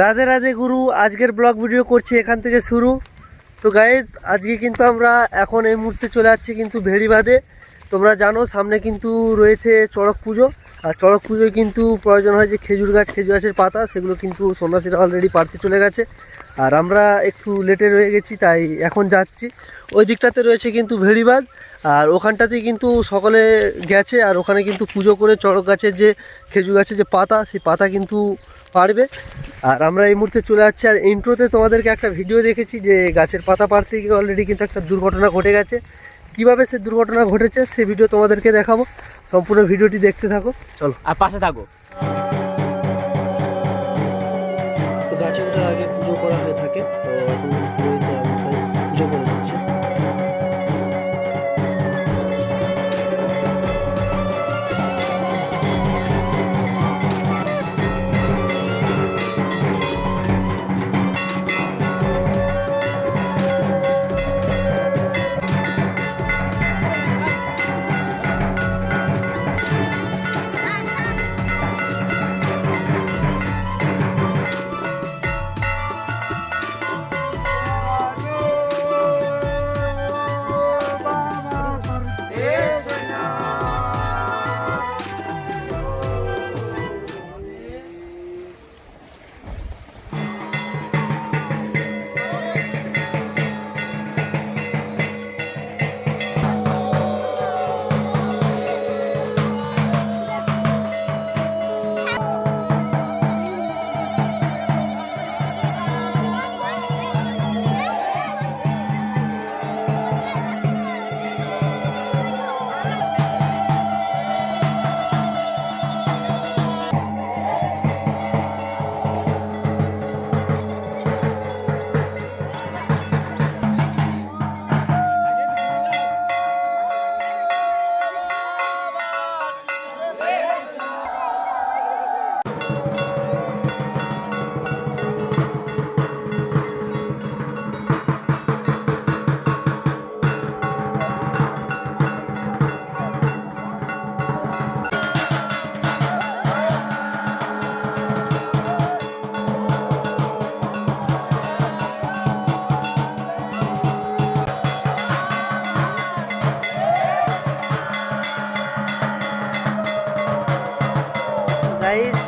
রাধে রাধে, গুরু, আজকের blog video করছি এখান থেকে শুরু। তো গাইজ আজকে কিন্তু আমরা এখন এই মুহূর্তে চলে যাচ্ছি কিন্তু ভেড়িবাদে তোমরা জানো, সামনে কিন্তু রয়েছে চড়ক পুজো। আর চড়ক পুজোয় কিন্তু প্রয়োজন হয় যে খেজুর গাছ, খেজুর গাছের পাতা, সেগুলো কিন্তু সন্ন্যাসীরা অলরেডি পাড়তে চলে গেছে। আর আমরা একটু লেটে রয়ে গেছি তাই এখন যাচ্ছি। ওই দিকটাতে রয়েছে কিন্তু ভেড়িবাদ আর ওখানটাতেই কিন্তু সকলে গেছে আর ওখানে কিন্তু পুজো করে চড়ক গাছের যে খেজুর গাছের যে পাতা সেই পাতা কিন্তু পারবে আর আমরা এই মুহূর্তে চলে যাচ্ছি আর ইন্ট্রোতে তোমাদেরকে একটা ভিডিও দেখেছি যে গাছের পাতা পাড়তে গিয়ে অলরেডি কিন্তু একটা দুর্ঘটনা ঘটে গেছে। কীভাবে সে দুর্ঘটনা ঘটেছে সেই ভিডিও তোমাদেরকে দেখাবো। সম্পূর্ণ ভিডিওটি দেখতে থাকো চলো। আর পাশে থাকো। গাছে ওঠার আগে করা হয়ে থাকে তো এখন কিন্তু পুরোহিত 来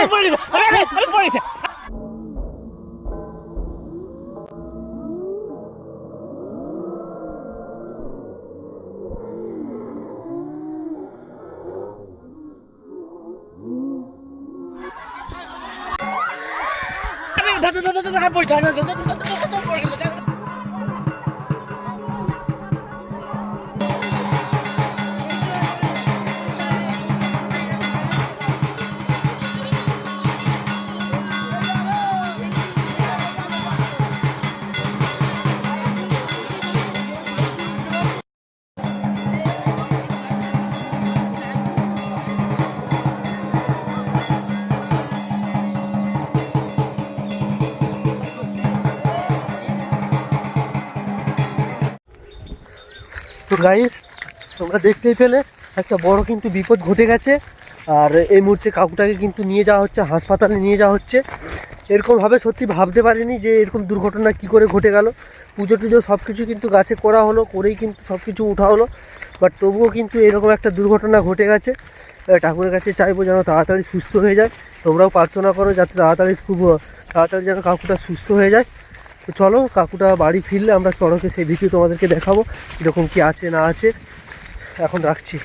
다른 벌리세요. 다른 벌리세요. 다다다다다 한 벌 자면 다다다다다 한 벌. তো গাইস তোমরা দেখতেই পেলে, একটা বড় কিন্তু বিপদ ঘটে গেছে। আর এই মুহূর্তে কাকুটাকে কিন্তু নিয়ে যাওয়া হচ্ছে, হাসপাতালে নিয়ে যাওয়া হচ্ছে। এরকমভাবে সত্যি ভাবতে পারিনি যে এরকম দুর্ঘটনা কি করে ঘটে গেল। পুজো টুজো সব কিছু কিন্তু গাছে করা হলো, করেই কিন্তু সব কিছু উঠা হলো। বাট তবুও কিন্তু এরকম একটা দুর্ঘটনা ঘটে গেছে। ঠাকুরের কাছে চাইব যেন তাড়াতাড়ি সুস্থ হয়ে যায়। তোমরাও প্রার্থনা করো যাতে তাড়াতাড়ি খুব, তাড়াতাড়ি যেন কাকুটা সুস্থ হয়ে যায়। তো চলো, কাকুটা বাড়ি ফিরলে আমরা চড়কে সেই ভিডিও তোমাদেরকে দেখাবো, কীরকম কী আছে না আছে। এখন রাখছি।